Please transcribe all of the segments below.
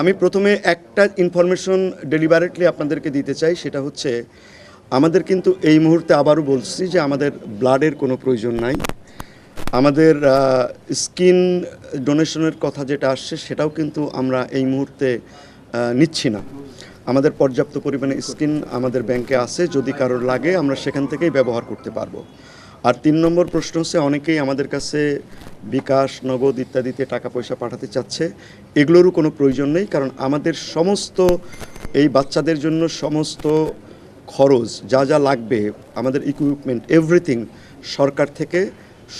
আমি প্রথমে একটা ইনফরমেশন ডেলিভারেটলি আপনাদেরকে দিতে চাই, সেটা হচ্ছে, আমাদের কিন্তু এই মুহূর্তে আবারও বলছি যে আমাদের ব্লাডের কোনো প্রয়োজন নাই। আমাদের স্কিন ডোনেশনের কথা যেটা আসছে, সেটাও কিন্তু আমরা এই মুহূর্তে নিচ্ছি না। আমাদের পর্যাপ্ত পরিমাণে স্কিন আমাদের ব্যাংকে আছে, যদি কারোর লাগে, আমরা সেখান থেকেই ব্যবহার করতে পারব। আর তিন নম্বর প্রশ্ন হচ্ছে, অনেকেই আমাদের কাছে বিকাশ, নগদ ইত্যাদিতে টাকা পয়সা পাঠাতে চাচ্ছে। এগুলোরও কোনো প্রয়োজন নেই, কারণ আমাদের সমস্ত, এই বাচ্চাদের জন্য সমস্ত খরচ, যা যা লাগবে, আমাদের ইকুইপমেন্ট এভরিথিং সরকার থেকে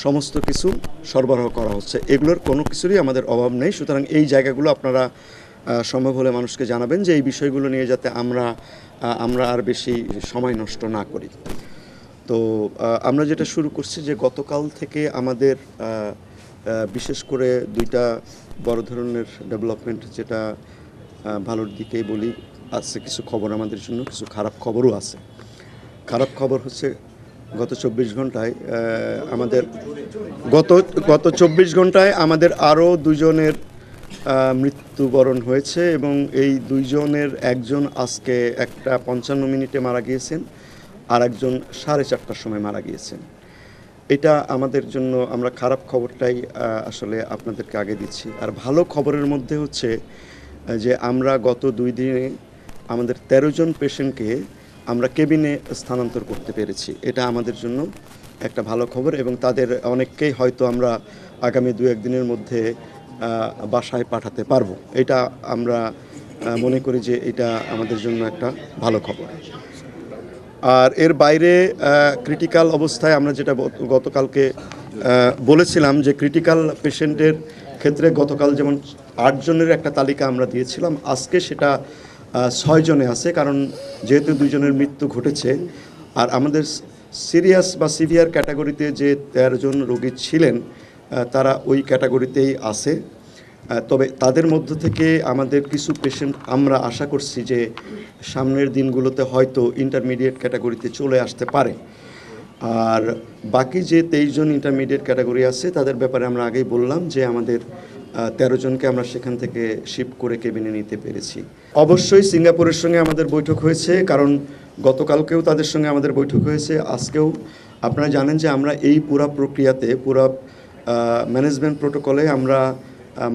সমস্ত কিছু সরবরাহ করা হচ্ছে। এগুলোর কোনো কিছুরই আমাদের অভাব নেই। সুতরাং এই জায়গাগুলো আপনারা সম্ভব হলে মানুষকে জানাবেন যে এই বিষয়গুলো নিয়ে যাতে আমরা আমরা আর বেশি সময় নষ্ট না করি। তো আমরা যেটা শুরু করছি যে গতকাল থেকে আমাদের বিশেষ করে দুইটা বড় ধরনের ডেভেলপমেন্ট যেটা ভালোর দিকেই বলি, আছে কিছু খবর আমাদের জন্য, কিছু খারাপ খবরও আছে। খারাপ খবর হচ্ছে গত চব্বিশ ঘন্টায় আমাদের গত গত চব্বিশ ঘন্টায় আমাদের আরও দুজনের মৃত্যুবরণ হয়েছে এবং এই দুইজনের একজন আজকে একটা পঞ্চান্ন মিনিটে মারা গিয়েছেন। আর একজন সাড়ে চারটার সময় মারা গিয়েছেন। এটা আমাদের জন্য আমরা খারাপ খবরটাই আসলে আপনাদেরকে আগে দিচ্ছি। আর ভালো খবরের মধ্যে হচ্ছে যে আমরা গত দুই দিনে আমাদের তেরো জন পেশেন্টকে আমরা কেবিনে স্থানান্তর করতে পেরেছি। এটা আমাদের জন্য একটা ভালো খবর এবং তাদের অনেককেই হয়তো আমরা আগামী দু একদিনের মধ্যে বাসায় পাঠাতে পারব। এটা আমরা মনে করি যে এটা আমাদের জন্য একটা ভালো খবর। আর এর বাইরে ক্রিটিক্যাল অবস্থায় আমরা যেটা গতকালকে বলেছিলাম যে ক্রিটিক্যাল পেশেন্টের ক্ষেত্রে গতকাল যেমন আটজনের একটা তালিকা আমরা দিয়েছিলাম আজকে সেটা আহ, ছয় জনে আছে। কারণ যেহেতু দুজনের মৃত্যু ঘটেছে আর আমাদের সিরিয়াস বা সিভিয়ার ক্যাটাগরিতে যে তেরো জন রোগী ছিলেন তারা ওই ক্যাটাগরিতেই আছে। তবে তাদের মধ্য থেকে আমাদের কিছু পেশেন্ট আমরা আশা করছি যে সামনের দিনগুলোতে হয়তো ইন্টারমিডিয়েট ক্যাটাগরিতে চলে আসতে পারে। আর বাকি যে তেইশ জন ইন্টারমিডিয়েট ক্যাটাগরি আছে, তাদের ব্যাপারে আমরা আগেই বললাম যে আমাদের তেরো জনকে আমরা সেখান থেকে শিফট করে কেবিনে নিতে পেরেছি। অবশ্যই সিঙ্গাপুরের সঙ্গে আমাদের বৈঠক হয়েছে, কারণ গতকালকেও তাদের সঙ্গে আমাদের বৈঠক হয়েছে, আজকেও। আপনারা জানেন যে আমরা এই পুরা প্রক্রিয়াতে, পুরা ম্যানেজমেন্ট প্রোটোকলে আমরা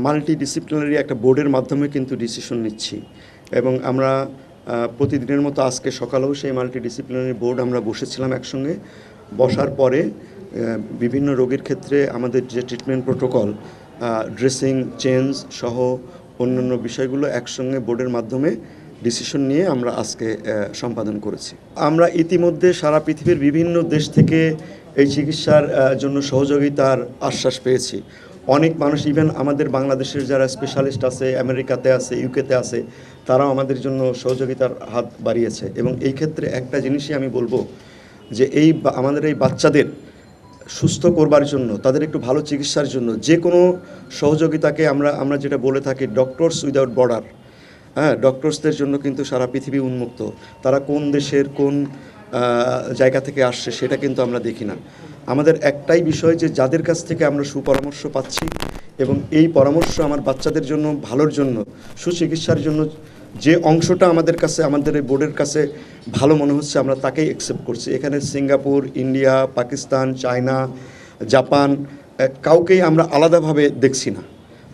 মাল্টি ডিসিপ্লিনারি একটা বোর্ডের মাধ্যমে কিন্তু ডিসিশন নিচ্ছি। এবং আমরা প্রতিদিনের মতো আজকে সকালেও সেই মাল্টি ডিসিপ্লিনারি বোর্ড আমরা বসেছিলাম একসঙ্গে। বসার পরে বিভিন্ন রোগীর ক্ষেত্রে আমাদের যে ট্রিটমেন্ট প্রোটোকল ড্রেসিং চেঞ্জ সহ অন্যান্য বিষয়গুলো একসঙ্গে বোর্ডের মাধ্যমে ডিসিশন নিয়ে আমরা আজকে সম্পাদন করেছি। আমরা ইতিমধ্যে সারা পৃথিবীর বিভিন্ন দেশ থেকে এই চিকিৎসার জন্য সহযোগিতার আশ্বাস পেয়েছি। অনেক মানুষ ইভেন আমাদের বাংলাদেশের যারা স্পেশালিস্ট আছে, আমেরিকাতে আছে ইউকেতে আছে, তারাও আমাদের জন্য সহযোগিতার হাত বাড়িয়েছে। এবং এই ক্ষেত্রে একটা জিনিসই আমি বলব যে এই আমাদের এই বাচ্চাদের সুস্থ করবার জন্য, তাদের একটু ভালো চিকিৎসার জন্য, যে কোনো সহযোগিতাকে আমরা আমরা যেটা বলে থাকি ডক্টরস উইদাউট বর্ডার হ্যাঁ ডক্টরসদের জন্য কিন্তু সারা পৃথিবী উন্মুক্ত। তারা কোন দেশের কোন জায়গা থেকে আসছে, সেটা কিন্তু আমরা দেখি না। আমাদের একটাই বিষয় যে যাদের কাছ থেকে আমরা সুপরামর্শ পাচ্ছি এবং এই পরামর্শ আমার বাচ্চাদের জন্য, ভালোর জন্য, সুচিকিৎসার জন্য, যে অংশটা আমাদের কাছে, আমাদের এই বোর্ডের কাছে ভালো মনে হচ্ছে, আমরা তাকেই অ্যাকসেপ্ট করছি। এখানে Singapore, India, Pakistan, China, Japan কাউকেই আমরা আলাদাভাবে দেখছি না।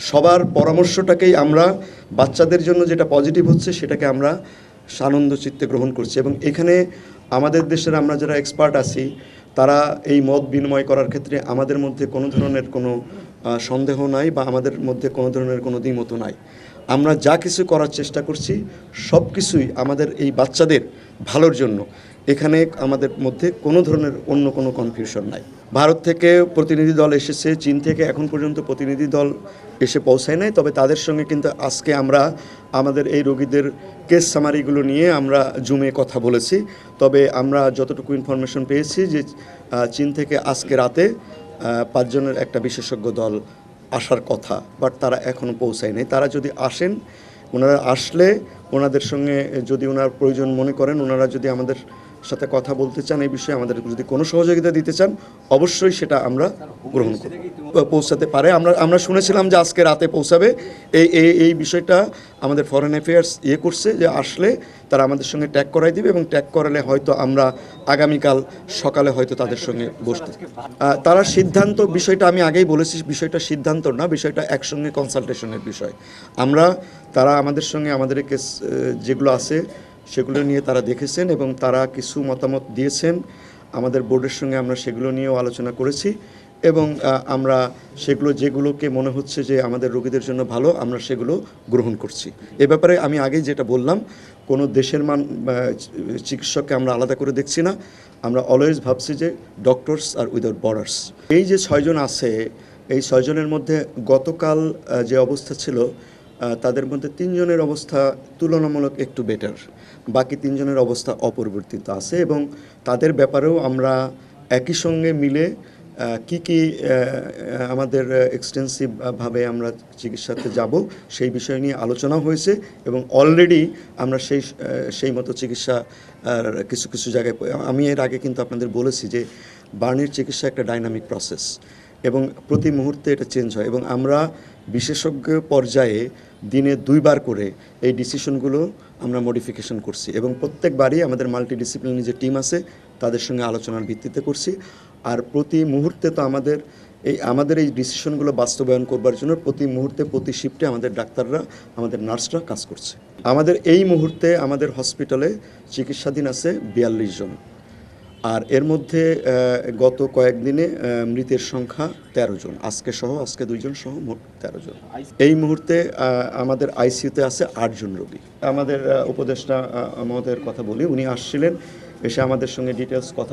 সবার পরামর্শটাকেই আমরা বাচ্চাদের জন্য যেটা পজিটিভ হচ্ছে, সেটাকে আমরা সানন্দ চিত্তে গ্রহণ করছি। এবং এখানে আমাদের দেশের আমরা যারা এক্সপার্ট আছি তারা এই মত বিনিময় করার ক্ষেত্রে আমাদের মধ্যে কোনো ধরনের কোনো সন্দেহ নাই বা আমাদের মধ্যে কোনো ধরনের কোনো দ্বিমত নাই। আমরা যা কিছু করার চেষ্টা করছি, সব কিছুই আমাদের এই বাচ্চাদের ভালোর জন্য। এখানে আমাদের মধ্যে কোনো ধরনের অন্য কোনো কনফিউশন নাই। ভারত থেকে প্রতিনিধি দল এসেছে, চীন থেকে এখন পর্যন্ত প্রতিনিধি দল এসে পৌঁছায় নাই, তবে তাদের সঙ্গে কিন্তু আজকে আমরা আমাদের এই রোগীদের কেস সামারিগুলো নিয়ে আমরা জুমে কথা বলেছি। তবে আমরা যতটুকু ইনফরমেশন পেয়েছি যে চীন থেকে আজকে রাতে পাঁচজনের একটা বিশেষজ্ঞ দল আসার কথা বাট তারা এখনও পৌঁছায় নাই তারা যদি আসেন, ওনারা আসলে ওনাদের সঙ্গে যদি ওনার প্রয়োজন মনে করেন, ওনারা যদি আমাদের সাথে কথা বলতে চান, এই বিষয়ে আমাদের যদি কোনো সহযোগিতা দিতে চান, অবশ্যই সেটা আমরা গ্রহণ করব। পৌঁছাতে পারে। আমরা আমরা শুনেছিলাম যে আজকে রাতে পৌঁছাবে। এই এই এই বিষয়টা আমাদের ফরেন অ্যাফেয়ার্স ইয়ে করছে যে আসলে তারা আমাদের সঙ্গে ট্যাগ করাই দিবে এবং ট্যাগ করালে হয়তো আমরা আগামীকাল সকালে হয়তো তাদের সঙ্গে বসতে। তারা সিদ্ধান্ত, বিষয়টা আমি আগেই বলেছি, বিষয়টা সিদ্ধান্ত না, বিষয়টা একসঙ্গে কনসালটেশনের বিষয়। আমরা, তারা আমাদের সঙ্গে আমাদের কেস যেগুলো আছে সেগুলো নিয়ে তারা দেখেছেন এবং তারা কিছু মতামত দিয়েছেন। আমাদের বোর্ডের সঙ্গে আমরা সেগুলো নিয়েও আলোচনা করেছি এবং আমরা সেগুলো যেগুলোকে মনে হচ্ছে যে আমাদের রোগীদের জন্য ভালো, আমরা সেগুলো গ্রহণ করছি। এ ব্যাপারে আমি আগেই যেটা বললাম, কোনো দেশের মান চিকিৎসককে আমরা আলাদা করে দেখছি না। আমরা অলওয়েজ ভাবছি যে ডক্টরস আর উইদাউট বর্ডার্স এই যে ছয়জন আছে, এই ছয়জনের মধ্যে গতকাল যে অবস্থা ছিল তাদের মধ্যে তিনজনের অবস্থা তুলনামূলক একটু বেটার বাকি তিনজনের অবস্থা অপরিবর্তিত আছে এবং তাদের ব্যাপারেও আমরা একই সঙ্গে মিলে কি কি আমাদের এক্সটেন্সিভ ভাবে আমরা চিকিৎসাতে যাব সেই বিষয় নিয়ে আলোচনা হয়েছে এবং অলরেডি আমরা সেই সেই মতো চিকিৎসা কিছু কিছু জায়গায় আমি এর আগে কিন্তু আপনাদের বলেছি যে বার্নির চিকিৎসা একটা ডাইনামিক প্রসেস এবং প্রতি মুহূর্তে এটা চেঞ্জ হয় এবং আমরা বিশেষজ্ঞ পর্যায়ে দিনে দুইবার করে এই ডিসিশনগুলো আমরা মডিফিকেশন করছি এবং প্রত্যেকবারই আমাদের মাল্টি ডিসিপ্লিনারি যে টিম আছে, তাদের সঙ্গে আলোচনার ভিত্তিতে করছি। আর প্রতি মুহূর্তে তো আমাদের এই আমাদের এই ডিসিশনগুলো বাস্তবায়ন করবার জন্য প্রতি মুহূর্তে, প্রতি শিফটে আমাদের ডাক্তাররা, আমাদের নার্সরা কাজ করছে। আমাদের এই মুহূর্তে আমাদের হসপিটালে চিকিৎসাধীন আছে বিয়াল্লিশ জন। আর এর মধ্যে গত কয়েকদিনে মৃতের সংখ্যা তেরো জন। আজকে সহ, আজকে দুইজন সহ মোট তেরো জন। এই মুহূর্তে আমাদের আইসিইউতে আছে আটজন রোগী। আমাদের উপদেষ্টা আমাদের কথা বলি। উনি আসছিলেন, এসে আমাদের সঙ্গে ডিটেলস কথা